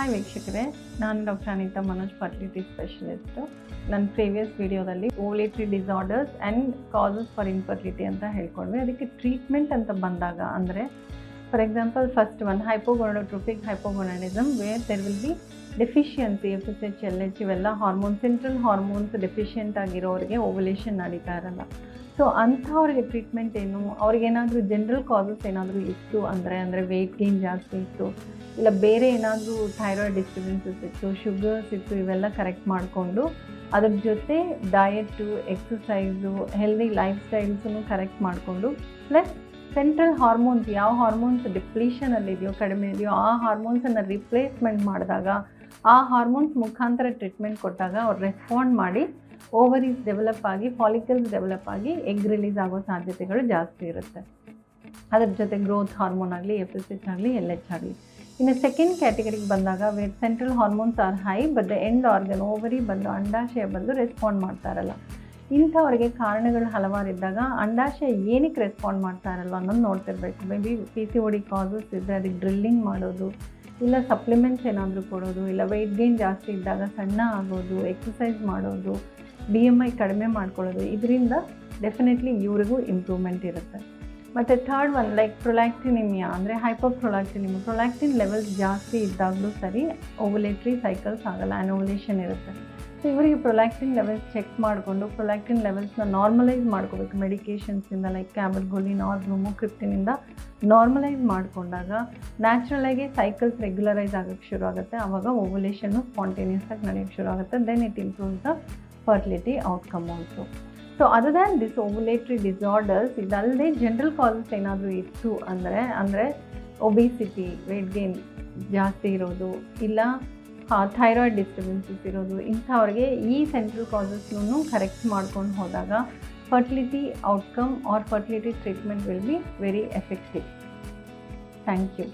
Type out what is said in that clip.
Hi ವೀಕ್ಷಕರೇ, ನಾನು doctor Anita Manoj fertility specialist ನನ್ನ ಪ್ರೀವಿಯಸ್ ವಿಡಿಯೋದಲ್ಲಿ ovulatory disorders and causes for infertility ಅಂತ ಹೇಳ್ಕೊಂಡ್ವಿ. ಅದಕ್ಕೆ ಟ್ರೀಟ್ಮೆಂಟ್ ಅಂತ ಬಂದಾಗ ಅಂದರೆ for example, first one hypogonadotropic hypogonadism, where there will be deficiency F S H L H ಇವೆಲ್ಲ ಹಾರ್ಮೋನ್ ಸೆಂಟ್ರಲ್ ಹಾರ್ಮೋನ್ಸ್ ಡೆಫಿಷಿಯೆಂಟ್ ಆಗಿರೋರಿಗೆ ಓವಲೇಷನ್ ನಡೀತಾ ಇರಲ್ಲ. ಸೊ ಅಂಥವ್ರಿಗೆ ಟ್ರೀಟ್ಮೆಂಟ್ ಏನು? ಅವ್ರಿಗೇನಾದರೂ ಜನರಲ್ ಕಾಸಸ್ ಏನಾದರೂ ಇತ್ತು ಅಂದರೆ ಅಂದರೆ ವೆಯ್ಟ್ ಗೇನ್ ಜಾಸ್ತಿ ಇತ್ತು ಇಲ್ಲ ಬೇರೆ ಏನಾದರೂ ಥೈರಾಯ್ಡ್ ಡಿಸ್ಟರ್ಬೆನ್ಸಸ್ ಇತ್ತು ಶುಗರ್ಸ್ ಇತ್ತು ಇವೆಲ್ಲ ಕರೆಕ್ಟ್ ಮಾಡಿಕೊಂಡು ಅದ್ರ ಜೊತೆ ಡಯಟು ಎಕ್ಸಸೈಸು ಹೆಲ್ದಿ ಲೈಫ್ ಸ್ಟೈಲ್ಸನ್ನು ಕರೆಕ್ಟ್ ಮಾಡಿಕೊಂಡು ಪ್ಲಸ್ ಸೆಂಟ್ರಲ್ ಹಾರ್ಮೋನ್ಸ್ ಯಾವ ಹಾರ್ಮೋನ್ಸ್ ಡಿಪ್ಲೀಷನಲ್ಲಿದೆಯೋ ಕಡಿಮೆ ಇದೆಯೋ, ಆ ಹಾರ್ಮೋನ್ಸನ್ನು ರಿಪ್ಲೇಸ್ಮೆಂಟ್ ಮಾಡಿದಾಗ, ಆ ಹಾರ್ಮೋನ್ಸ್ ಮುಖಾಂತರ ಟ್ರೀಟ್ಮೆಂಟ್ ಕೊಟ್ಟಾಗ ಅವ್ರು ರೆಸ್ಪಾಂಡ್ ಮಾಡಿ ಓವರೀಸ್ ಡೆವಲಪ್ ಆಗಿ ಫಾಲಿಕಲ್ಸ್ ಡೆವಲಪ್ ಆಗಿ ಎಗ್ ರಿಲೀಸ್ ಆಗೋ ಸಾಧ್ಯತೆಗಳು ಜಾಸ್ತಿ ಇರುತ್ತೆ. ಅದ್ರ ಜೊತೆ ಗ್ರೋತ್ ಹಾರ್ಮೋನ್ ಆಗಲಿ ಎಫ್ ಎಸ್ ಎಚ್ ಆಗಲಿ ಎಲ್ ಎಚ್ ಆಗಲಿ. ಇನ್ನು ಸೆಕೆಂಡ್ ಕ್ಯಾಟಗರಿಗೆ ಬಂದಾಗ where central hormones are high but end organ ovary ಬಂದು, ಅಂಡಾಶಯ ಬಂದು ರೆಸ್ಪಾಂಡ್ ಮಾಡ್ತಾ ಇರಲ್ಲ ಇಂಥವ್ರಿಗೆ ಕಾರಣಗಳು ಹಲವಾರು ಇದ್ದಾಗ ಅಂಡಾಶಯ ಏನಕ್ಕೆ ರೆಸ್ಪಾಂಡ್ ಮಾಡ್ತಾ ಇರಲ್ಲ ಅನ್ನೋದು ನೋಡ್ತಿರ್ಬೇಕು. Maybe P C O D causes ಇದ್ದರೆ ಅದಕ್ಕೆ ಡ್ರಿಲ್ಲಿಂಗ್ ಮಾಡೋದು, ಇಲ್ಲ ಸಪ್ಲಿಮೆಂಟ್ಸ್ ಏನಾದರೂ ಕೊಡೋದು, ಇಲ್ಲ ವೆಯ್ಟ್ ಗೇನ್ ಜಾಸ್ತಿ ಇದ್ದಾಗ ಸಣ್ಣ ಆಗೋದು ಎಕ್ಸಸೈಸ್ ಮಾಡೋದು ಬಿ ಎಂ ಐ ಕಡಿಮೆ ಮಾಡ್ಕೊಳ್ಳೋದು, ಇದರಿಂದ ಡೆಫಿನೆಟ್ಲಿ ಇವ್ರಿಗೂ ಇಂಪ್ರೂವ್ಮೆಂಟ್ ಇರುತ್ತೆ. ಮತ್ತು ಥರ್ಡ್ ಒನ್ ಲೈಕ್ ಪ್ರೊಲ್ಯಾಕ್ಟಿನಿಮಿಯಾ ಅಂದರೆ ಹೈಪರ್ ಪ್ರೊಲ್ಯಾಕ್ಟಿನಿಮಿಯಾ ಪ್ರೊಲ್ಯಾಕ್ಟಿನ್ ಲೆವೆಲ್ಸ್ ಜಾಸ್ತಿ ಇದ್ದಾಗಲೂ ಸರಿ ಓವಲೇಟ್ರಿ ಸೈಕಲ್ಸ್ ಆಗಲ್ಲ ಆ್ಯನೋಲೇಷನ್ ಇರುತ್ತೆ. ಸೊ ಇವರಿಗೆ ಪ್ರೊಲ್ಯಾಕ್ಟಿನ್ ಲೆವೆಲ್ಸ್ ಚೆಕ್ ಮಾಡಿಕೊಂಡು ಪ್ರೊಲ್ಯಾಕ್ಟಿನ್ ಲೆವೆಲ್ಸ್ನ ನಾರ್ಮಲೈಸ್ ಮಾಡ್ಕೋಬೇಕು ಮೆಡಿಕೇಷನ್ಸಿಂದ ಲೈಕ್ ಕ್ಯಾಬಲ್ಗೊಲಿನ್ ಆರ್ ಕ್ರಿಪ್ಟಿನಿಂದ ನಾರ್ಮಲೈಸ್ ಮಾಡಿಕೊಂಡಾಗ ನ್ಯಾಚುರಲಾಗಿ ಸೈಕಲ್ಸ್ ರೆಗ್ಯುಲರೈಸ್ ಆಗೋಕ್ಕೆ ಶುರು ಆಗುತ್ತೆ. ಆವಾಗ ಓವಲೇಷನ್ನು ಸ್ಪಾಂಟೇನಿಯಸ್ ಆಗಿ ನಡೆಯೋಕ್ಕೆ ಶುರು ಆಗುತ್ತೆ. Then it improves the fertility outcome also so other than this ovulatory disorders ಇದಲ್ಲದೆ ಜನರಲ್ ಕಾಸಸ್ ಏನಾದರೂ ಇತ್ತು ಅಂದರೆ ಅಂದರೆ ಒಬಿಸಿಟಿ ವೆಯ್ಟ್ ಗೇನ್ ಜಾಸ್ತಿ ಇರೋದು, ಇಲ್ಲ ಥೈರಾಯ್ಡ್ ಡಿಸ್ಟರ್ಬೆನ್ಸಸ್ ಇರೋದು, ಇಂಥವ್ರಿಗೆ ಈ ಸೆಂಟ್ರಲ್ ಕಾಸಸ್ನೂ ಕರೆಕ್ಟ್ ಮಾಡ್ಕೊಂಡು ಹೋದಾಗ fertility outcome or fertility treatment will be very effective thank you